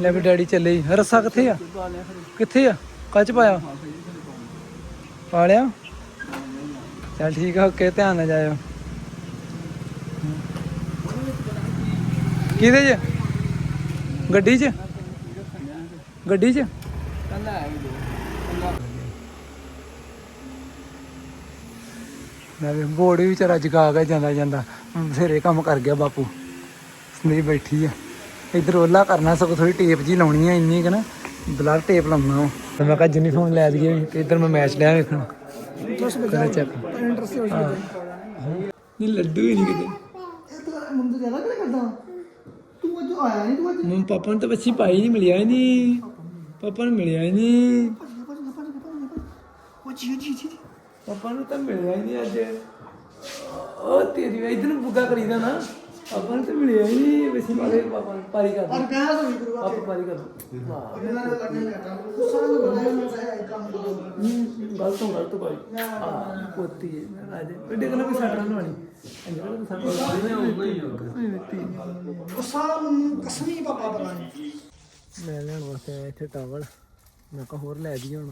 ਲੈ ਵੀ ਡੈਡੀ ਚੱਲੇ ਜੀ। ਰੱਸਾ ਕਿੱਥੇ ਆ? ਕਿੱਥੇ ਆ? ਕੱਚ ਪਾਇਆ? ਪਾ ਲਿਆ ਚੱਲ ਠੀਕ ਆ, ਓਕੇ, ਧਿਆਨ ਨਾਲ ਜਾਇਓ। ਕਿਹਦੇ 'ਚ? ਗੱਡੀ 'ਚ? ਗੱਡੀ 'ਚ? ਮੈਂ ਵੀ ਬੋੜ ਵਿਚਾਰਾ ਜਗਾ ਕੇ ਜਾਂਦਾ ਜਾਂਦਾ। ਬਥੇਰੇ ਕੰਮ ਕਰ ਗਿਆ ਬਾਪੂ। ਸੰਦੀਪ ਬੈਠੀ ਆ। ਇਧਰ ਓਲਾ ਕਰਨਾ ਸਗੋਂ ਥੋੜੀ ਟੇਪ ਜੀ ਲਾਉਣੀ ਆ ਇੰਨੀ ਕਿ ਨਾ ਬਲਰ ਟੇਪ ਲਾਉਣਾ। ਤੇ ਮੈਂ ਕਿਹਾ ਯੂਨੀਫਾਰਮ ਲੈ ਦਈਏ ਤੇ ਇਧਰ ਮੈਂ ਮੈਚ ਲਿਆ ਵੇਖਣਾ ਕਰੇ ਚੈੱਕ ਨਹੀਂ ਲੱਡੂ ਹੀ ਨਹੀਂ ਕਿਤੇ ਮੁੰਡੇ ਜ਼ਿਆਦਾ ਕਿਹੜਾ ਕਰਦਾ ਤੂੰ ਅੱਜ ਆਇਆ ਨਹੀਂ ਤੂੰ ਅੱਜ ਮੰਮ ਪਾਪਾ ਨੂੰ ਤਾਂ ਬੱਚੀ ਪਾਈ ਨਹੀਂ ਮਿਲਿਆ ਨਹੀਂ। ਪਾਪਾ ਨੂੰ ਮਿਲਿਆ ਨਹੀਂ। ਉਹ ਜੀ ਜੀ ਜੀ ਪਾਪਾ ਨੂੰ ਤਾਂ ਮਿਲਿਆ ਨਹੀਂ ਅੱਜ। ਉਹ ਤੇਰੀ ਇਧਰ ਨੂੰ ਬੁੱਗਾ ਕਰੀਦਾ ਨਾ। ਪਾਪਾ ਨੂੰ ਤਾਂ ਮਿਲਿਆ ਹੀ ਨਹੀਂ ਬੱਚੀ ਵਾਲੇ ਪਾਪਾ ਨੂੰ ਪਾਰੀ ਕਰ ਪਰ ਕਹਿਆ ਤਾਂ ਨਹੀਂ ਕਰੂਗਾ ਪਾਪਾ ਪਾਰੀ ਕਰ ਵਾਹ ਇਹਨਾਂ ਦਾ ਲੱਗਣ ਲੱਗਾ ਸਾਰਾ ਨੂੰ ਬੋਲਿਆ ਮੈਂ ਸਹੀ ਕੰਮ ਕਰੋ ਗਲਤ ਤੋਂ ਗਲਤ ਕੋਈ ਆ ਪੋਤੀ ਹੈ ਮੈਂ ਰਾਜੇ ਵੱਡੇ ਕੋਲ ਵੀ ਸੱਟ ਨਾਲ ਵਾਲੀ ਅੰਦਰ ਵੀ ਸੱਟ ਵਾਲੀ ਉਹ ਸਾਰਾ ਮੈਨੂੰ ਕਸਮੀ ਪਾਪਾ ਪਤਾ ਨਹੀਂ ਲੈ ਲੈਣ ਵਾਸਤੇ ਆਇਆ ਇੱਥੇ ਟਾਵਲ ਮੈਂ ਕਿਹਾ ਹੋਰ ਲੈ ਦੀ ਹੁਣ।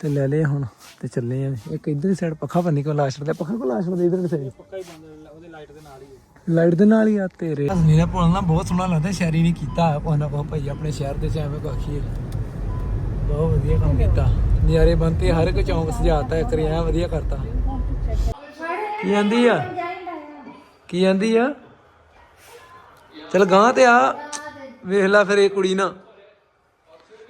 ਤੇ ਲੈ ਲਏ ਹੁਣ ਤੇ ਚੱਲੇ ਆ। ਇੱਕ ਇਧਰ ਸਾਈਡ ਪੱਖਾ ਬੰਨੀ ਕੋ ਲਾਸ਼ ਦਾ ਪੱਖਾ ਕੋ ਲਾਸ਼ ਦਾ ਇਧਰ ਦੀ ਸਾਈਡ ਪੱਕਾ ਹੀ ਬੰਦ ਉਹਦੇ ਲਾਈਟ ਦੇ ਨਾਲ ਹੀ ਲਾਈਟ ਦੇ ਨਾਲ ਹੀ ਆ ਤੇਰੇ। ਹਸਨੀ ਦਾ ਪੁੱਲ ਨਾ ਬਹੁਤ ਸੋਹਣਾ ਲੱਗਦਾ ਸ਼ਹਿਰੀ ਨੇ ਕੀਤਾ। ਕੋਈ ਨਾ ਕੋਈ ਭਾਈ ਆਪਣੇ ਸ਼ਹਿਰ ਦੇ ਚ ਐਵੇਂ ਕੋ ਆਖੀਏ। ਬਹੁਤ ਵਧੀਆ ਕੰਮ ਕੀਤਾ। ਨਿਆਰੇ ਬੰਤੇ ਹਰ ਇੱਕ ਚੌਂਕ ਸਜਾਤਾ ਇੱਕ ਰਿਆ ਵਧੀਆ ਕਰਤਾ। ਕੀ ਆਂਦੀ ਆ? ਕੀ ਆਂਦੀ ਆ? ਚਲ ਗਾਂ ਤੇ ਆ। ਵੇਖ ਲੈ ਫਿਰ ਇਹ ਕੁੜੀ ਨਾ।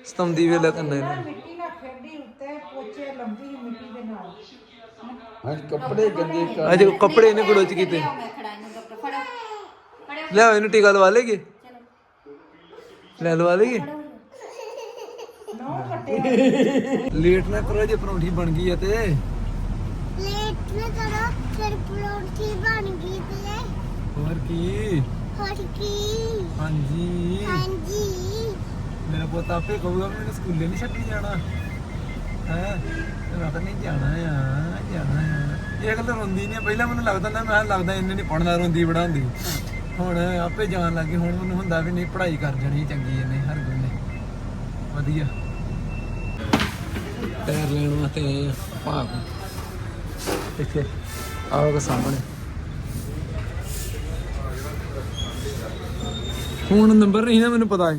ਸਤੰਦੀ ਵੇਲੇ ਕੰਨੇ ਨੇ ਮਿੱਟੀ ਨਾਲ ਖੇਡੀ ਉੱਤੇ ਪੋਚੇ ਲੰਬੀ ਮਿੱਟੀ ਦੇ ਨਾਲ। ਅੱਜ ਕੱਪੜੇ ਇਹਨੇ ਗਲੋਚ ਕੀਤੇ। ਲੈ ਇਹਨੂੰ ਟੀਕਾ ਲਵਾ ਲੇਗੇ ਲੈ ਲਵਾ ਲੇਗੇ ਲੇਟ ਨਾ ਕਰੋ ਜੇ ਪਰੌਂਠੀ ਬਣ ਗਈ ਹੈ ਤੇ। ਲੇਟ ਨਾ ਕਰੋ ਫਿਰ ਪਰੌਂਠੀ ਬਣ ਗਈ ਤੇ। ਹੋਰ ਕੀ? ਹੋਰ ਕੀ? ਹਾਂਜੀ। ਹਾਂਜੀ। ਮੇਰਾ ਪੁੱਤ ਆਪੇ ਕਹੂਗਾ ਮੈਨੂੰ ਸਕੂਲੇ ਨਹੀਂ ਛੱਡੀ ਜਾਣਾ। ਹੈ? ਮੈਂ ਤਾਂ ਨਹੀਂ ਜਾਣਾ ਆ ਜਾਣਾ ਆ। ਇਹ ਗੱਲ ਰੋਂਦੀ ਨਹੀਂ ਪਹਿਲਾਂ ਮੈਨੂੰ ਲੱਗਦਾ ਨਾ ਮੈਂ ਲੱਗਦਾ ਇੰਨੇ ਨਹੀਂ ਪੜਨਾ ਰੋਂਦੀ ਬੜਾ ਹੁੰਦੀ। ਹੁਣ ਆਪੇ ਜਾਣ ਲੱਗੀ ਹੁਣ ਮੈਨੂੰ ਹੁੰਦਾ ਵੀ ਨਹੀਂ, ਪੜ੍ਹਾਈ ਕਰ ਜਾਣੀ ਚੰਗੀ ਇਹਨੇ, ਹਰ ਗੁੰਨੇ ਵਧੀਆ। ਟਾਇਰ ਲੈਣ ਵਾਸਤੇ ਆਏ ਆ ਭਾਗ। ਇੱਥੇ ਆਓਗੇ ਸਾਹਮਣੇ। ਫੋਨ ਨੰਬਰ ਨਹੀਂ ਨਾ ਮੈਨੂੰ ਪਤਾ ਹੈ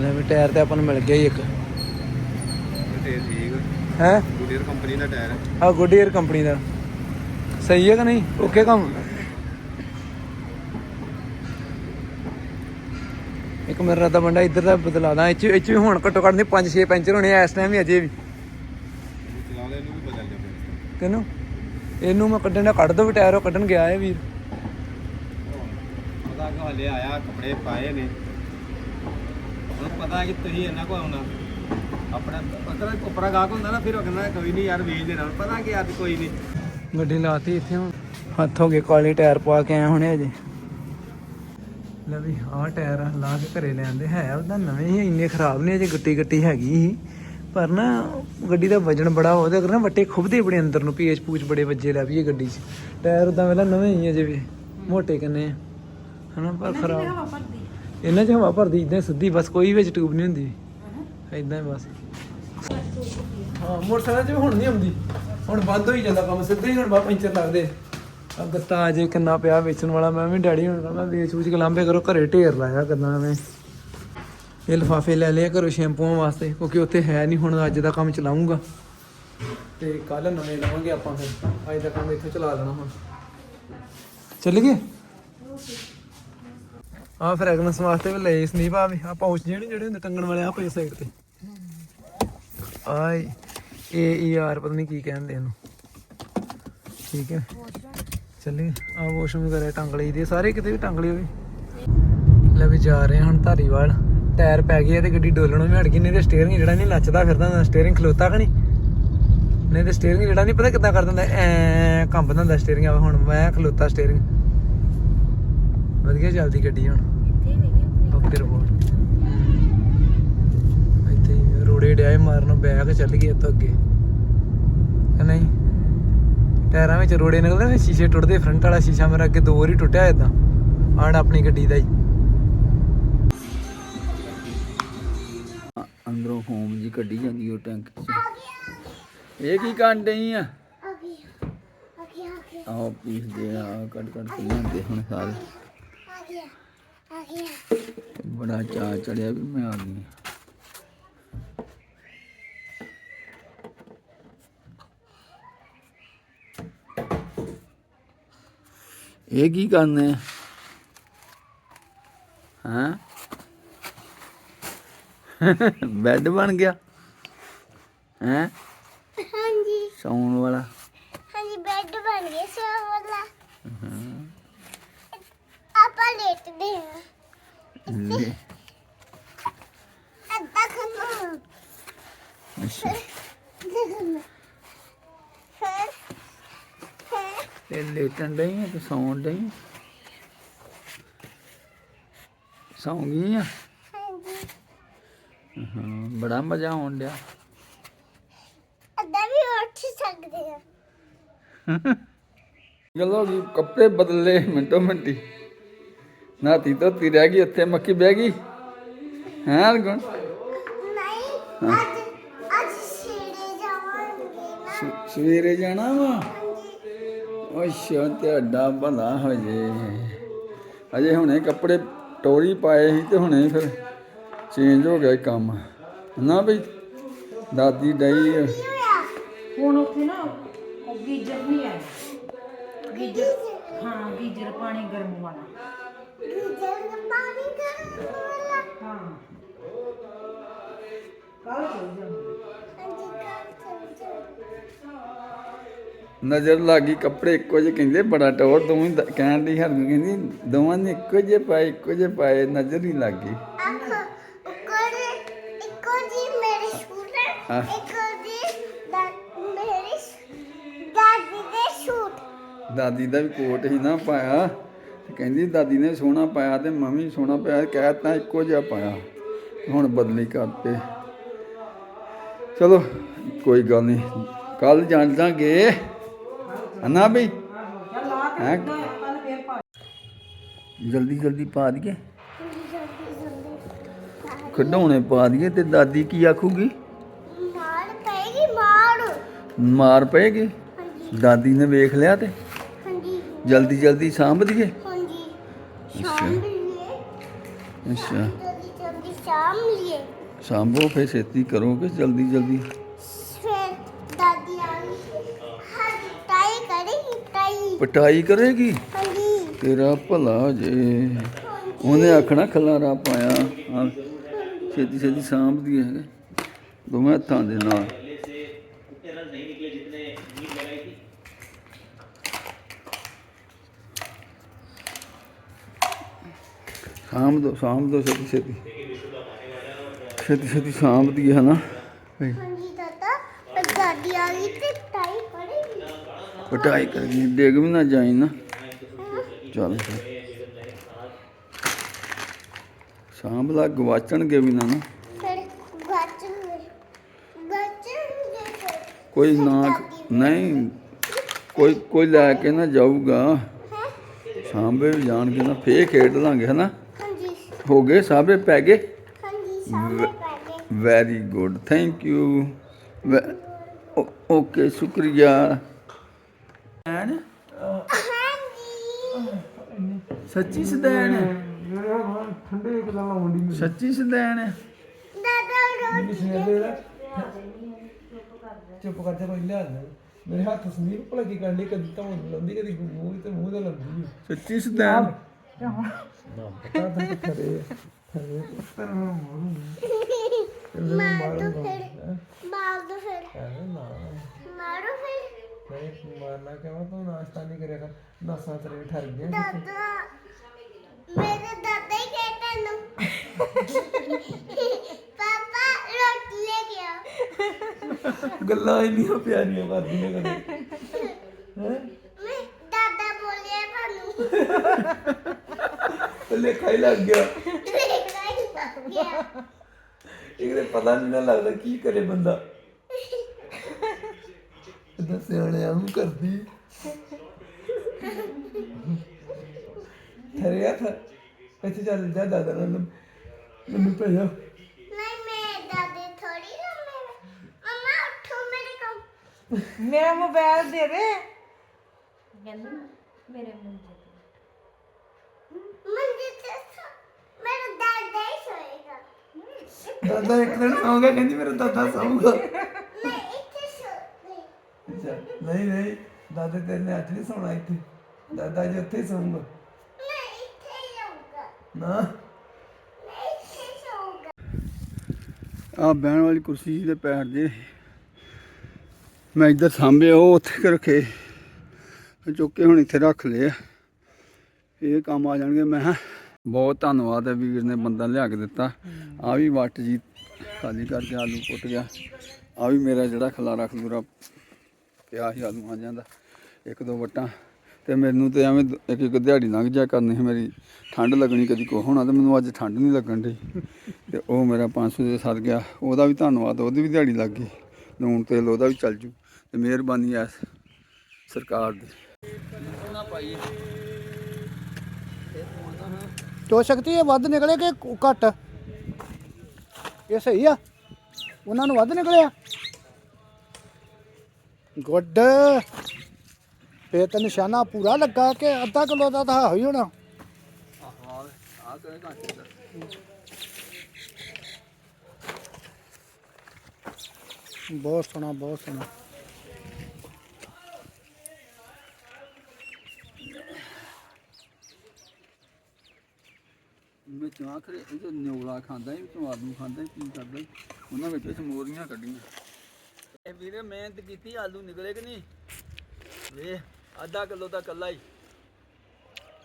ਲੈ ਵੀ ਟਾਇਰ ਤੇ ਆਪਾਂ ਨੂੰ ਮਿਲ ਗਿਆ ਹੀ ਇੱਕ। ਤੇ ਠੀਕ। ਹੈ? ਗੁਡੀਅਰ ਕੰਪਨੀ ਦਾ ਟਾਇਰ ਹੈ। ਆ ਗੁੱਡੀਅਰ ਕੰਪਨੀ ਦਾ। ਸਹੀ ਹੈ ਕਿ ਨਹੀਂ? ਓਕੇ ਕੰਮ। ਇੱਕ ਮੇਰਾ ਦਾ ਬੰਦਾ ਇੱਧਰ ਦਾ ਬਦਲਾ ਦਾਂ। ਇਹ 'ਚ ਇਹ 'ਚ ਵੀ ਹੁਣ ਘੱਟੋ ਘੱਟ ਨਹੀਂ 5-6 ਪੈਂਚਰ ਹੋਣੇ ਆ ਇਸ ਟਾਈਮ ਵੀ ਅਜੇ ਵੀ। ਕਿਨੂੰ ਇਹਨੂੰ ਮੈਂ ਕੱਢਣ ਦਾ ਕੱਢ ਦੋ ਵੀ ਟਾਇਰ ਉਹ ਕੱਢਣ ਗਿਆ ਹੈ ਵੀਰ। ਪਤਾ ਕਿ ਹਲੇ ਆਇਆ ਕੱਪੜੇ ਪਾਏ ਨੇ। ਹੁਣ ਪਤਾ ਕਿ ਤੁਸੀਂ ਇਹਨਾਂ ਕੋ ਆਉਣਾ। ਆਪਣਾ ਪਤਾ ਉਪਰਾ ਗਾਹਕ ਹੁੰਦਾ ਨਾ ਫਿਰ ਉਹ ਕਹਿੰਦਾ ਕੋਈ ਨਹੀਂ ਯਾਰ ਵੇਚ ਦੇਣਾ ਪਤਾ ਕਿ ਅੱਜ ਕੋਈ ਨਹੀਂ ਗੱਡੀ ਲਾਤੀ ਇੱਥੇ ਹੁਣ। ਹੱਥ ਹੋ ਗਏ ਕਾਲੇ ਟਾਇਰ ਪਵਾ ਕੇ ਆਏ ਹੁਣੇ ਅਜੇ। ਲੈ ਵੀ ਆਹ ਟਾਇਰ ਆ, ਲਾ ਕੇ ਘਰੇ ਲੈ ਆਂਦੇ ਹੈ ਉਹਦਾ ਨਵੇਂ ਹੀ ਇੰਨੇ ਖਰਾਬ ਨਹੀਂ ਅਜੇ ਗੱਟੀ ਗੱਟੀ ਹੈਗੀ ਸੀ ਪਰ ਨਾ ਗੱਡੀ ਦਾ ਵਜਨ ਬੜਾ ਉਹਦੇ ਕਰ ਨਾ ਵੱਟੇ ਖੁੱਬਦੇ ਬੜੇ ਅੰਦਰ ਨੂੰ ਪੀਐਚ ਪੂਚ ਬੜੇ ਵੱਜੇ ਲੈ ਵੀ ਇਹ ਗੱਡੀ 'ਚ। ਟਾਇਰ ਉਦਾਂ ਵੇਲਾ ਨਵੇਂ ਹੀ ਅਜੇ ਵੀ ਮੋਟੇ ਕਿੰਨੇ ਹਨਾ ਪਰ ਖਰਾਬ। ਇਹਨਾਂ 'ਚ ਹਵਾ ਭਰਦੀ ਇਦਾਂ ਸਿੱਧੀ ਬਸ ਕੋਈ ਵਿੱਚ ਟਿਊਬ ਨਹੀਂ ਹੁੰਦੀ। ਇਦਾਂ ਹੀ ਬਸ। ਹਾਂ, ਮੋਟਰਸਾਈਕਲ 'ਚ ਹੁਣ ਨਹੀਂ ਆਉਂਦੀ, ਹੁਣ ਬੰਦ ਹੋਈ ਜਾਂਦਾ ਕੰਮ, ਸਿੱਧੇ ਹੀ ਹੁਣ ਬਾ ਪੈਂਚਰ ਲੱਗਦੇ। ਆ ਗੱਤਾ ਅਜੇ ਕਿੰਨਾ ਪਿਆ ਵੇਚਣ ਵਾਲਾ, ਮੈਂ ਵੀ ਡੈਡੀ ਹੁਣ ਕਹਿੰਦਾ, ਵੇਚ ਵੂਚ ਕੇ ਲਾਂਬੇ ਕਰੋ, ਘਰੇ ਢੇਰ ਲਾਇਆ ਕਰਨਾ ਐਵੇਂ। ਇਹ ਲਿਫਾਫੇ ਲੈ ਲਿਆ ਘਰੋਂ ਸ਼ੈਂਪੂਆਂ ਵਾਸਤੇ, ਕਿਉਂਕਿ ਉੱਥੇ ਹੈ ਨਹੀਂ ਹੁਣ ਅੱਜ ਦਾ ਕੰਮ ਚਲਾਉਂਗਾ ਤੇ ਕੱਲ ਨਵੇਂ ਲਵਾਂਗੇ ਆਪਾਂ ਫਿਰ, ਅੱਜ ਦਾ ਕੰਮ ਇੱਥੋਂ ਚਲਾ ਲੈਣਾ ਹੁਣ। ਚੱਲ ਗਏ? ਆ ਫ੍ਰੈਗਰੈਂਸ ਵਾਸਤੇ ਵੀ ਲਏ ਸਨੀਪ ਆ ਵੀ ਆ ਪਾਉਚ ਜਿਹੜੇ ਜਿਹੜੇ ਹੁੰਦੇ ਟੰਗਣ ਵਾਲੇ ਆ ਪਏ ਸਾਈਡ ਤੇ। ਆਈ ਏ ਈ ਆਰ ਪਤਾ ਨਹੀਂ ਕੀ ਕਹਿੰਦੇ ਇਹਨੂੰ। ਠੀਕ ਹੈ। ਚੱਲੀ ਆ ਵਾਸ਼ਰੂਮ ਵਗੈਰਾ ਟੰਗ ਲਈ ਸਾਰੇ ਕਿਤੇ ਵੀ ਟੰਗ ਹੋਵੇ। ਲੈ ਵੀ ਜਾ ਰਹੇ ਹੁਣ ਧਾਰੀਵਾਲ। ਟਾਇਰ ਪੈ ਗਏ ਤੇ ਗੱਡੀ ਡੋਲਣੋਂ ਵੀ ਹਟ ਗਈ, ਨਹੀਂ ਤੇ ਸਟੀਅਰਿੰਗ ਜਿਹੜਾ ਨਹੀਂ ਨੱਚਦਾ ਫਿਰਦਾ ਹੁੰਦਾ ਸਟੀਅਰਿੰਗ ਖਲੋਤਾ ਕਿ ਨਹੀਂ? ਨਹੀਂ ਤੇ ਸਟੀਅਰਿੰਗ ਜਿਹੜਾ ਨਹੀਂ, ਪਤਾ ਕਿੱਦਾਂ ਕਰ ਦਿੰਦਾ, ਐ ਕੰਬਦਾ ਹੁੰਦਾ ਸਟੀਅਰਿੰਗ ਆ ਹੁਣ ਮੈਂ ਖਲੋਤਾ ਸਟੀਅਰਿੰਗ ਵਧੀਆ ਚੱਲਦੀ ਗੱਡੀ ਹੁਣ ਓਕੇ ਰਿਪੋਰਟ ਇੱਥੇ ਹੀ ਰੋੜੇ ਡਿਆਏ ਮਾਰਨ ਬੈਗ ਚੱਲ ਗਏ ਤੋਂ ਅੱਗੇ। ਨਹੀਂ? ਟਾਇਰਾਂ ਵਿੱਚ ਰੋੜੇ ਨਿਕਲਦੇ ਨੇ ਸ਼ੀਸ਼ੇ ਟੁੱਟਦੇ ਫਰੰਟ ਵਾਲਾ ਸ਼ੀਸ਼ਾ ਮੇਰਾ ਅੱਗੇ ਦੋ ਵਾਰੀ ਟੁੱਟਿਆ ਇਦਾਂ। ਆਣ ਆਪਣੀ ਗੱਡੀ ਦਾ ਹੀ। ਅੰਦਰੋਂ ਹੋਮ ਜੀ ਕੱਢੀ ਜਾਂਦੀ ਉਹ ਟੈਂਕ 'ਚ। ਇਹ ਕੀ ਕਰਨ ਡਈ ਆ? ਆ ਪੀਸ ਦੇ ਆ ਕੱਢ ਕੱਢ ਕੇ ਲਿਆਂਦੇ ਹੁਣ ਸਾਰੇ। ਆ ਗਿਆ ਆ ਗਿਆ। ਬੜਾ ਚਾਅ ਚੜਿਆ ਵੀ ਮੈਂ ਆ ਗਈ ਇਹ ਕੀ ਕਰਨੇ ਹਾਂ ਬੈੱਡ ਬਣ ਗਿਆ ਹੈ ਹਾਂਜੀ ਸੌਣ ਵਾਲਾ ਹਾਂਜੀ ਬੈੱਡ ਬਣ ਗਿਆ ਸੋ ਵਾਲਾ ਆਪਾਂ ਲੇਟਦੇ ਹਾਂ ਅੱਧਾ ਖੰਨਾ ਅੱਛਾ ਫਿਰ ਫਿਰ ਤੇ ਲੇਟਣ ਡਈ ਆ ਤੇ ਸੌਣ ਡਈ ਆ? ਸੌਂ ਗਈ ਆ? ਹਾਂ ਬੜਾ ਮਜ਼ਾ ਆਉਣ ਡਿਆ। ਅੱਧਾ ਵੀ ਉੱਠ ਸਕਦੇ ਹਾਂ ਚਲੋ ਜੀ ਕੱਪੜੇ ਬਦਲੇ ਮਿੰਟੋ ਮਿੰਟੀ। ਨਾਤੀ ਧੋਤੀ ਰਹਿ ਗਈ ਉੱਥੇ ਮੱਕੀ ਬਹਿ ਗਈ। ਹਾਂ ਗੁਣ ਨਹੀਂ ਅੱਜ ਅੱਜ ਛੇੜੇ ਜਾਵਾਂਗੇ ਨਾ। ਸਵੇਰੇ ਜਾਣਾ ਵਾ? ਅੱਛਾ ਤੁਹਾਡਾ ਭਲਾ ਹੋ ਜੇ ਅਜੇ ਹੁਣੇ ਕੱਪੜੇ ਟੋਰੀ ਪਾਏ ਸੀ ਤੇ ਹੁਣੇ ਫਿਰ ਚੇਂਜ ਹੋ ਗਿਆ ਇਹ ਕੰਮ। ਨਾ ਬਈ? ਦਾਦੀ ਡਈ ਆ। ਹੁਣ ਉੱਥੇ ਨਾ ਉਹ ਗੀਜਰ ਨਹੀਂ ਆਇਆ। ਗੀਜਰ ਹਾਂ ਗੀਜਰ ਪਾਣੀ ਗਰਮ ਵਾਲਾ। ਗੀਜ਼ਰ ਦਾ ਪਾਣੀ ਗਰਮ ਵਾਲਾ। ਹਾਂ। ਕੱਲ ਚਲ ਨਜ਼ਰ ਲੱਗੀ ਕੱਪੜੇ ਇੱਕੋ ਜਿਹੇ ਕਹਿੰਦੇ ਬੜਾ ਟੌਰ ਦੋਵੇਂ ਕਹਿਣ ਦੀ ਹਰ ਕਹਿੰਦੀ ਦੋਵਾਂ ਨੇ ਇੱਕੋ ਜਿਹੇ ਪਾਏ ਇੱਕੋ ਜਿਹੇ ਪਾਏ ਨਜ਼ਰ ਹੀ ਲੱਗ ਇੱਕੋ ਜੀ ਮੇਰੇ ਸ਼ੂਟ ਹੈ ਹਾਂ। ਇੱਕੋ ਜੀ ਦਾ ਮੇਰੇ ਸ਼- ਦਾਦੀ ਦੇ ਸ਼ੂਟ। ਦਾਦੀ ਦਾ ਵੀ ਕੋਟ ਹੀ ਨਾ ਪਾਇਆ ਕਹਿੰਦੀ ਦਾਦੀ ਨੇ ਸੋਹਣਾ ਪਾਇਆ ਤੇ ਮੈਂ ਵੀ ਸੋਹਣਾ ਪਾਇਆ ਕਹਿਤਾ ਇੱਕੋ ਜਿਹਾ ਪਾਇਆ ਹੁਣ ਬਦਲੀ ਕਰਤੇ। ਚਲੋ ਕੋਈ ਗੱਲ ਨਹੀਂ ਕੱਲ ਜਾਣ ਜਾਾਂਗੇ। ਨਾ ਬਈ? ਚੱਲ ਲਾ ਕੇ ਹੈਂ? ਕੱਲ ਫੇਰ ਪਾ ਜਲਦੀ ਜਲਦੀ ਪਾ ਦਈਏ। ਖਡਾਉਣੇ ਪਾ ਦਈਏ ਤੇ ਦਾਦੀ ਕੀ ਆਖੂਗੀ? ਨਾਲ ਪੈਗੀ ਮਾਰ। ਮਾਰ ਪਏਗੀ? ਹਾਂਜੀ। ਦਾਦੀ ਨੇ ਵੇਖ ਲਿਆ ਤੇ? ਹਾਂਜੀ। ਜਲਦੀ ਜਲਦੀ ਸਾਂਭ ਦਈਏ? ਹਾਂਜੀ। ਸ਼ਾਮ ਲਈ ਅੱਛਾ। ਜਲਦੀ ਜਲਦੀ ਸ਼ਾਮ ਲਈ ਸਾਂਭੋ ਫੇ ਛੇਤੀ ਕਰੋਗੇ ਜਲਦੀ ਜਲਦੀ ਫਿਰ ਦਾਦੀ ਆ ਗਈ ਹਾਂ ਟਾਈ ਕरेगी ਟਾਈ ਪਟਾਈ ਕਰੇਗੀ? ਹਾਂਜੀ। ਤੇਰਾ ਭਲਾ ਜੇ। ਉਹਨੇ ਆਖਣਾ ਖਲਾਰਾ ਪਾਇਆ। ਛੇਤੀ ਛੇਤੀ ਸਾਂਭਦੀ ਹੈ। ਦੋਵੇਂ ਹੱਥਾਂ ਦੇ ਨਾਲ। ਸਾਂਭ ਦੋ ਸਾਂਭ ਦੋ ਛੇਤੀ ਛੇਤੀ। ਛੇਤੀ ਛੇਤੀ ਸਾਂਭਦੀ ਹੈ ਨਾ। ਭਈ ਹਾਂਜੀ ਦਾਦਾ ਪਰ ਦਾਦੀ ਆ ਗਈ ਤੇ ਟਾਈ ਕरेगी ਪਟਾਈ ਕਰਨੀ ਡਿੱਗ ਵੀ ਨਾ ਜਾਈ ਨਾ। ਚੱਲ। ਫਿਰ ਸਾਂਭ ਲਾ ਗਵਾਚਣਗੇ ਵੀ ਨਾ ਨਾ। ਕੋਈ ਨਾ ਨਹੀਂ ਕੋਈ ਕੋਈ ਲੈ ਕੇ ਨਾ ਜਾਊਗਾ। ਸਾਂਭੇ ਵੀ ਜਾਣਗੇ ਨਾ ਫੇਰ ਖੇਡ ਲਾਂਗੇ ਹਨਾ? ਹਾਂਜੀ। ਹੋ ਗਏ ਸਾਂਭੇ ਪੈ ਗਏ? ਹਾਂਜੀ ਸਾਹਮਣੇ ਪੈ ਗਏ। Very good thank you. Okay ਸ਼ੁਕਰੀਆ। ਐਨ ਹਾਂਜੀ। ਸੱਚੀ ਸਦੈਣ ਠੰਡੇ ਇੱਕ ਗੱਲ ਆਉਂਦੀ ਸੱਚੀ ਸਦੈਣ ਦਾਦਾ ਰੋਟੀ ਚੁੱਪ ਕਰ ਜਾ ਕੋਈ ਲਿਆ ਦੇ। ਮੇਰੇ ਹੱਥ ਸੰਦੀਪ ਭਲਾ ਕੀ ਕਰਨੀ ਕਦੀ ਤਾਂ ਲੰਦੀ ਕਦੀ ਮੂੰਹ ਤੇ ਮੂੰਹ ਤੇ ਲੰਦੀ ਸੱਚੀ ਸਦੈਣ ਪਤਾ ਤਾਂ ਖਰੇ ਪਰ ਮੈਂ ਮਾਰ ਦੋ ਫਿਰ। ਮਾਰ ਦੋ ਫਿਰ। ਨਾ। ਮਾਰੋ ਫਿਰ। ਨਹੀਂ ਮਾਰਨਾ ਕਿਵੇਂ ਤੂੰ ਨਾਸ਼ਤਾ ਨਹੀਂ ਕਰਿਆ ਕਰ। ਨਸਾਂ ਤੇਰੇ ਠਰ ਗਈਆਂ ਦਾਦਾ ਮੇਰੇ ਦਾਦਾ ਹੀ ਕਹਿੰਦਾ ਨੂੰ ਪਾਪਾ ਰੋਟੀ ਲੈ ਕੇ ਆ ਗੱਲਾਂ ਇੰਨੀਆਂ ਪਿਆਰੀਆਂ ਕਰਦੀਆਂ ਕਦੇ। ਮੈਂ ਦਾਦਾ ਬੋਲਿਆ ਤੁਹਾਨੂੰ। ਲੇਖਾ ਹੀ ਲੱਗ ਗਿਆ। ਦੇਖਦਾ ਹੀ ਲੱਗ ਗਿਆ। ਇਹਦੇ ਪਤਾ ਨਹੀਂ ਨਾ ਲੱਗਦਾ ਕੀ ਕਰੇ ਬੰਦਾ। ਇਦਾਂ ਸਿਆਣਿਆਂ ਨੂੰ ਕਰਦੀ। ਥਰੇ ਆ ਥਾ ਇੱਥੇ ਚੱਲ ਜਾ ਦਾਦਾ ਨਾਲ। ਮੈਨੂੰ ਭੇਜੋ ਨਹੀਂ ਮੈਂ ਦਾਦੀ ਥੋੜੀ ਨਾ ਮੈਂ ਮਮਾ ਉੱਠੋ ਮੇਰੇ ਕੋਲ। ਮੇਰਾ ਮੋਬਾਈਲ ਦੇ ਦੇ। ਮੰਜੇ ਤੇ। ਸੋ- ਮੇਰਾ ਦਾਦਾ ਹੀ ਸੋਏਗਾ। ਦਾਦਾ ਇੱਕ ਦਿਨ ਸੌਂਗਾ ਕਹਿੰਦੀ ਮੇਰਾ ਦਾਦਾ ਸੌਂਗਾ। ਅੱਛਾ। ਨਹੀਂ ਨਹੀਂ ਦਾਦੇ ਤੇਰੇ ਨੇ ਅੱਜ ਨਹੀਂ ਸੌਣਾ ਇੱਥੇ। ਦਾਦਾ ਜੀ ਉੱਥੇ ਸੌਂਗਾ ਮੈਂ ਇੱਥੇ ਹੀ ਰਹੂੰਗਾ। ਨਾ। ਮੈਂ ਇੱਥੇ ਸੌਂਗਾ। ਆ ਬਹਿਣ ਵਾਲੀ ਕੁਰਸੀ ਦੇ ਪੈਰ ਜੇ ਮੈਂ ਇੱਧਰ ਸਾਂਭੇ ਉਹ ਉੱਥੇ ਕੁ ਰੱਖੇ। ਚੁੱਕ ਕੇ ਹੁਣ ਇੱਥੇ ਰੱਖ ਲਏ। ਇਹ ਕੰਮ ਆ ਜਾਣਗੇ ਮੈਂ ਬਹੁਤ ਧੰਨਵਾਦ ਹੈ ਵੀਰ ਨੇ ਬੰਦਾ ਲਿਆ ਕੇ ਦਿੱਤਾ। ਆ ਵੀ ਵੱਟ ਜੀ ਖਾਲੀ ਕਰਕੇ ਆਲੂ ਪੁੱਟ ਗਿਆ। ਆ ਵੀ ਮੇਰਾ ਜਿਹੜਾ ਖਲਾਰਾ ਖਲੂਰਾ ਪਿਆ ਸੀ ਆਲੂਆਂ ਜਾਂਦਾ ਇੱਕ ਦੋ ਵਟਾਂ। ਤੇ ਮੈਨੂੰ ਤੇ ਐਵੇਂ ਇੱਕ ਇੱਕ ਦਿਹਾੜੀ ਲੰਘ ਜਾ ਕਰਨੀ ਸੀ ਮੇਰੀ। ਠੰਡ ਲੱਗਣੀ ਕਦੀ ਕੋ ਹੋਣਾ ਤੇ ਮੈਨੂੰ ਅੱਜ ਠੰਡ ਨਹੀਂ ਲੱਗਣ ਡਈ। ਤੇ ਉਹ ਮੇਰਾ 500 ਦੇ ਸਰ ਗਿਆ। ਉਹਦਾ ਵੀ ਧੰਨਵਾਦ, ਉਹਦੀ ਵੀ ਦਿਹਾੜੀ ਲੱਗ ਗਈ। ਲੂਣ ਤੇਲ ਉਹਦਾ ਵੀ ਚੱਲ ਜੂ। ਤੇ ਮਿਹਰਬਾਨੀ ਐ ਸਰਕਾਰ ਦੀ। ਜੋ ਸ਼ਕਤੀ ਇਹ ਵੱਧ ਨਿਕਲੇ ਕਿ ਘੱਟ? ਇਹ ਸਹੀ ਆ? ਉਹਨਾਂ ਨੂੰ ਵੱਧ ਨਿਕਲਿਆ? ਗੁੱਡ। ਫੇਰ ਤਾਂ ਨਿਸ਼ਾਨਾ ਪੂਰਾ ਲੱਗਾ ਕਿ ਅੱਧਾ ਕਿਲੋ ਦਾ ਤਾਂ ਹੋਈ ਹੋਣਾ। ਬਹੁਤ ਸੋਹਣਾ ਬਹੁਤ ਸੋਹਣਾ। ਵਿੱਚ ਆਖਰੇ ਇਹ ਨਿਉਲਾ ਖਾਂਦਾ ਸੀ, ਵਿੱਚੋਂ ਆਲੂ ਖਾਂਦਾ ਕੀ ਕਰਦਾ ਉਹਨਾਂ ਵਿੱਚ ਸਮੋਰੀਆਂ ਕੱਢੀਆਂ। ਵੀਰੇ ਮਿਹਨਤ ਕੀਤੀ ਆਲੂ ਨਿਕਲੇ ਕਿ ਨਹੀਂ? ਵੇ ਅੱਧਾ ਕਿਲੋ ਦਾ ਕੱਲਾ ਹੀ।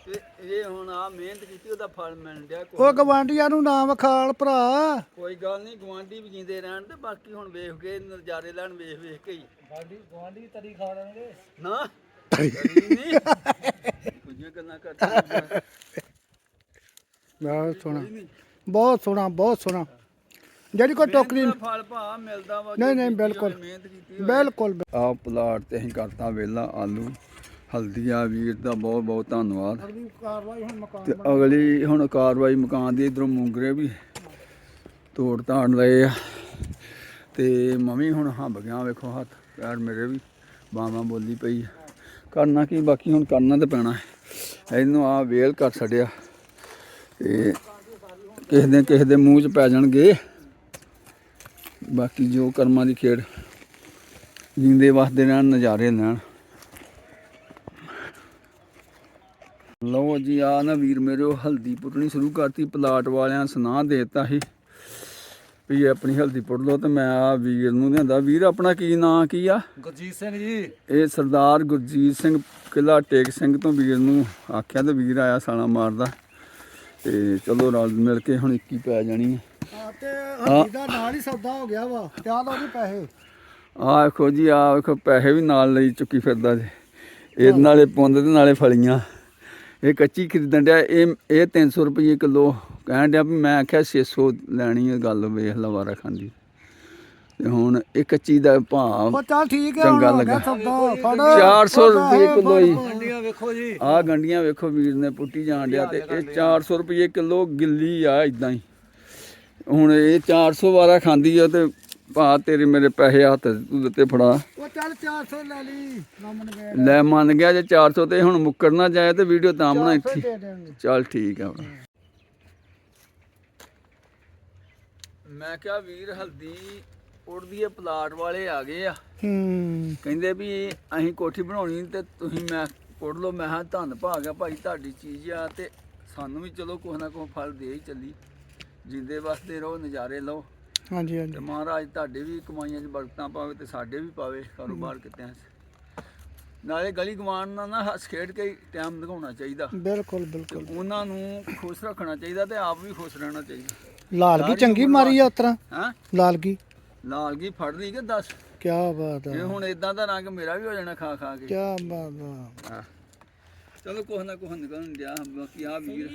ਤੇ ਇਹ ਹੁਣ ਆ ਮਿਹਨਤ ਕੀਤੀ ਉਹਦਾ ਫਲ ਮਿਲਣ ਡਿਆ ਕੋਈ ਉਹ ਗਵਾਂਢੀਆਂ ਨੂੰ ਨਾ ਵਿਖਾਲ ਭਰਾ। ਕੋਈ ਗੱਲ ਨਹੀਂ ਗਵਾਂਢੀ ਵੀ ਜਿੰਦੇ ਰਹਿਣ ਤੇ ਬਾਕੀ ਹੁਣ ਵੇਖ ਕੇ ਨਜ਼ਾਰੇ ਲੈਣ ਵੇਖ ਵੇਖ ਕੇ ਹੀ। ਗਵਾਂਢੀ ਗਵਾਂਢੀ ਤਰੀ ਖਾ ਲੈਣਗੇ। ਨਾ? ਤਰੀ। ਨਹੀਂ ਕੁਝ ਗੱਲਾਂ ਕਰਦੇ ਬਹੁਤ ਸੋਹਣਾ ਬਹੁਤ ਸੋਹਣਾ ਬਹੁਤ ਸੋਹਣਾ ਜਿਹੜੀ ਕੋਈ ਟੋਕਰੀ ਮਿਹਨਤ ਦਾ ਫਲ ਭਾ ਮਿਲਦਾ ਵਾ ਨਹੀਂ, ਨਹੀਂ, ਬਿਲਕੁਲ। ਮਿਹਨਤ ਕੀਤੀ। ਬਿਲਕੁਲ ਆ ਪਲਾਟ ਤੇ ਅਸੀਂ ਕਰਤਾ ਵੇਲਾ ਆਲੂ ਹਲਦੀਆ ਵੀਰ ਦਾ ਬਹੁਤ ਬਹੁਤ ਧੰਨਵਾਦ ਕਾਰਵਾਈ ਹੁਣ ਮਕਾਨ ਤੇ ਅਗਲੀ ਹੁਣ ਕਾਰਵਾਈ ਮਕਾਨ ਦੀ ਇਧਰੋਂ ਮੂੰਗਰੇ ਵੀ ਤੋੜ ਤਾੜ ਲਏ ਆ ਤੇ ਮਮੀ ਹੁਣ ਹੰਬ ਗਿਆ ਵੇਖੋ ਹੱਥ ਪੈਰ ਮੇਰੇ ਵੀ ਬਾਹਾਂ ਬੋਲੀ ਪਈ ਆ। ਕਰਨਾ ਕੀ ਬਾਕੀ ਹੁਣ ਕਰਨਾ ਤੇ ਪੈਣਾ ਹੈ ਇਹਨੂੰ ਆ ਵੇਲ ਕਰ ਛੱਡਿਆ ਤੇ ਕਿਸੇ ਦੇ ਕਿਸੇ ਦੇ ਮੂੰਹ 'ਚ ਪੈ ਜਾਣਗੇ ਬਾਕੀ ਜੋ ਕਰਮਾਂ ਦੀ ਖੇਡ ਜਿੰਦੇ ਵਸਦੇ ਰਹਿਣ ਨਜ਼ਾਰੇ ਲੈਣ। ਲਓ ਜੀ ਆ ਨਾ ਵੀਰ ਮੇਰੇ ਉਹ ਹਲਦੀ ਪੁੱਟਣੀ ਸ਼ੁਰੂ ਕਰਤੀ ਪਲਾਟ ਵਾਲਿਆਂ ਸੁਨਾਹ ਦੇਤਾ ਸੀ ਵੀ ਆਪਣੀ ਹਲਦੀ ਪੁੱਟ ਲਓ ਤੇ ਮੈਂ ਆ ਵੀਰ ਨੂੰ ਲਿਆਂਦਾ। ਵੀਰ ਆਪਣਾ ਕੀ ਨਾਂ ਕੀ ਆ? ਗੁਰਜੀਤ ਸਿੰਘ ਜੀ। ਇਹ ਸਰਦਾਰ ਗੁਰਜੀਤ ਸਿੰਘ ਕਿਲਾ ਟੇਕ ਸਿੰਘ ਤੋਂ ਵੀਰ ਨੂੰ ਆਖਿਆ ਤੇ ਵੀਰ ਆਇਆ ਸਾਲਾ ਮਾਰਦਾ। ਤੇ ਚਲੋ ਰਲ ਮਿਲ ਕੇ ਹੁਣ 21 ਪੈ ਜਾਣੀ ਹੈ ਹਾਂ, ਤੇ ਹੱਥੀ ਦਾ ਨਾਲ ਹੀ ਸੌਦਾ ਹੋ ਗਿਆ ਵਾ ਤੇ ਆ ਲਓ ਜੀ ਪੈਸੇ। ਆ ਵੇਖੋ ਜੀ ਆ ਵੇਖੋ ਪੈਸੇ ਵੀ ਨਾਲ ਲਈ ਚੁੱਕੀ ਫਿਰਦਾ ਜੀ। ਇਹ ਨਾਲੇ ਪੁੰਦ ਤੇ ਨਾਲੇ ਫਲੀਆਂ। ਇਹ ਕੱਚੀ ਖਰੀਦਣ ਡਿਆ ਇਹ ਇਹ 300 ਰੁਪਏ ਕਿਲੋ। ਕਹਿਣ ਡਿਆ ਵੀ ਮੈਂ ਆਖਿਆ 600 ਲੈਣੀ ਹੈ ਗੱਲ ਵੇਖ ਲਵਾਰਾ ਖਾਂਦੀ। ਤੇ ਹੁਣ ਇਹ ਕੱਚੀ ਦਾ ਭਾਅ ਉਹ ਚੱਲ ਠੀਕ ਹੈ ਚੰਗਾ ਹੁਣ ਹੋ ਗਿਆ ਲੱਗਾ। ਸੌਦਾ ਫੜ। 400 ਰੁਪਏ ਕਿਲੋ ਗੰਡੀਆਂ ਵੇਖੋ ਜੀ। ਆ ਗੰਡੀਆਂ ਵੇਖੋ ਵੀਰ ਨੇ ਪੁੱਟੀ ਜਾਣ ਡਿਆ ਤੇ ਇਹ 400 ਰੁਪਏ ਕਿਲੋ ਗਿੱਲੀ ਆ ਇਦਾਂ ਹੀ। ਹੁਣ ਇਹ 400 ਵਾਰਾ ਖਾਂਦੀ ਆ ਤੇ ਭਾ ਤੇਰੇ ਮੇਰੇ ਪੈਸੇ ਹੱਥ ਤੂੰ ਦਿੱਤੇ ਫੜਾ। ਉਹ ਚੱਲ 400 ਲੈ ਲਈ। ਨਮਨ ਗਏ ਲੈ ਮੰਨ ਗਿਆ ਜੇ 400 ਤੇ ਹੁਣ ਮੁੱਕਰ ਨਾ ਜਾਏ ਤੇ ਵੀਡੀਓ ਤਾਂ ਬਣਾਈ ਫਿਰ ਥੀ ਦੇ ਦੇਣਗੇ। ਚੱਲ ਠੀਕ ਆ ਮੈਂ ਕਿਹਾ ਵੀਰ ਹਲਦੀ ਉੜਦੀ ਏ ਪਲਾਟ ਵਾਲੇ ਆ ਗਏ ਆ। ਹੂੰ। ਕਹਿੰਦੇ ਵੀ ਅਸੀਂ ਕੋਠੀ ਬਣਾਉਣੀ ਤੇ ਤੁਸੀਂ ਮੈਂ ਪੁੱਟ ਲਓ ਮੈਂ ਹਾਂ ਧੰਨ ਭਾਗ ਆ ਭਾਈ ਤੁਹਾਡੀ ਚੀਜ਼ ਆ ਤੇ ਸਾਨੂੰ ਵੀ ਚਲੋ ਕੁਛ ਨਾ ਕੁਛ ਫਲ ਦੇ ਹੀ ਚੱਲੀ। ਜਿੰਦੇ ਵਾਸਤੇ ਰਹੋ ਨਜ਼ਾਰੇ ਲਓ। ਹਾਂਜੀ ਤੇ ਹਾਂਜੀ ਮਹਾਰਾਜ ਤੁਹਾਡੇ ਵੀ ਕਮਾਈਆਂ 'ਚ ਬਰਕਤਾਂ ਪਾਵੇ ਤੇ ਸਾਡੇ ਵੀ ਪਾਵੇ ਕਾਰੋਬਾਰ ਕਿਤਿਆਂ 'ਚ। ਨਾਲੇ ਗਲੀ ਗਵਾਨ ਨਾਲ ਨਾ ਹੱਸ ਖੇਡ ਕੇ ਟਾਈਮ ਲਗਾਉਣਾ ਚਾਹੀਦਾ। ਬਿਲਕੁਲ ਤੇ ਬਿਲਕੁਲ। ਉਹਨਾਂ ਨੂੰ ਖੁਸ਼ ਰੱਖਣਾ ਚਾਹੀਦਾ ਤੇ ਆਪ ਵੀ ਖੁਸ਼ ਰਹਿਣਾ ਚਾਹੀਦਾ। ਲਾਲਗੀ ਚੰਗੀ ਮਾਰੀ ਆ ਉਤਰਾ ਹਾਂ? ਲਾਲਗੀ? ਲਾਲਗੀ ਫੜ ਲਈ ਕਿ ਦੱਸ? ਕੀ ਬਾਤ ਇਹ ਆ ਹੁਣ ਇਦਾਂ ਦਾ ਰੰਗ ਮੇਰਾ ਵੀ ਹੋ ਜਾਣਾ ਖਾ ਖਾ ਕੇ। ਕੀ ਬਾਤ ਆ। ਚਲੋ ਕੁਛ ਨਾ ਕੁਛ ਨਿਕਲਣ ਦਿਆ ਬਾਕੀ ਆ। ਵੀਰ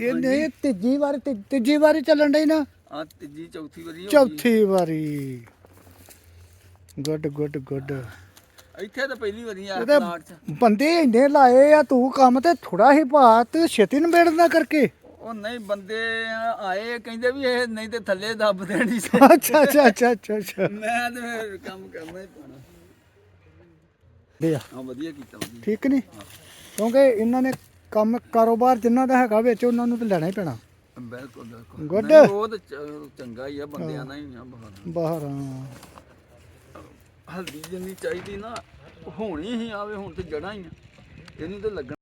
ਇਹ ਨਹੀਂ ਤੀਜੀ ਵਾਰੀ ਤੀ- ਤੀਜੀ ਵਾਰੀ ਚੱਲਣ ਡਈ ਨਾ। ਆ ਤੀਜੀ ਚੌਥੀ ਵਾਰੀ ਹੋ ਗਈ। ਚੌਥੀ ਵਾਰੀ। Good good good. ਇੱਥੇ ਤਾਂ ਪਹਿਲੀ ਵਾਰੀ ਆ ਇਹਦੇ ਪਲਾਟ 'ਚ। ਬੰਦੇ ਇੰਨੇ ਲਾਏ ਆ ਤੂੰ ਕੰਮ ਤੇ ਥੋੜਾ ਹੀ ਭਾ ਤੇ ਛੇਤੀ ਨਿਬੇੜਨਾ ਕਰਕੇ। ਉਹ ਨਹੀਂ ਬੰਦੇ ਆਏ ਕਹਿੰਦੇ ਵੀ ਇਹ ਨਹੀਂ ਤੇ ਥੱਲੇ ਦੱਬ ਦੇਣੀ ਸੀ। ਅੱਛਾ ਅੱਛਾ ਅੱਛਾ ਅੱਛਾ ਅੱਛਾ। ਮੈਂ ਤੇ ਫਿਰ ਕੰਮ ਕਰਨਾ ਹੀ ਪੈਣਾ। ਦੇ ਆ। ਵਧੀਆ ਕੀਤਾ ਵਧੀਆ। ਠੀਕ ਨਹੀਂ? ਕਿਉਂਕਿ ਇਹਨਾਂ ਨੇ ਕੰਮ ਕਾਰੋਬਾਰ ਜਿੰਨਾ ਦਾ ਹੈਗਾ ਵਿੱਚ ਉਹਨਾਂ ਨੂੰ ਤਾਂ ਲੈਣਾ ਹੀ ਪੈਣਾ। ਬਿਲਕੁਲ ਬਿਲਕੁਲ। Good. ਨਹੀਂ, ਉਹ ਤਾਂ ਚ- ਚੰਗਾ ਹੀ ਆ ਬੰਦਿਆਂ ਨਾਲ ਹੀ ਆ ਬਾਹਰ। ਬਾਹਰ ਹਾਂ। ਹਲਦੀ ਜਿੰਨੀ ਚਾਹੀਦੀ ਨਾ ਹੋਣੀ ਹੀ ਆਵੇ ਹੁਣ ਤੇ ਜੜਾਂ ਹੀ ਆ। ਇਹਨੂੰ ਤੇ ਲੱਗਣਾ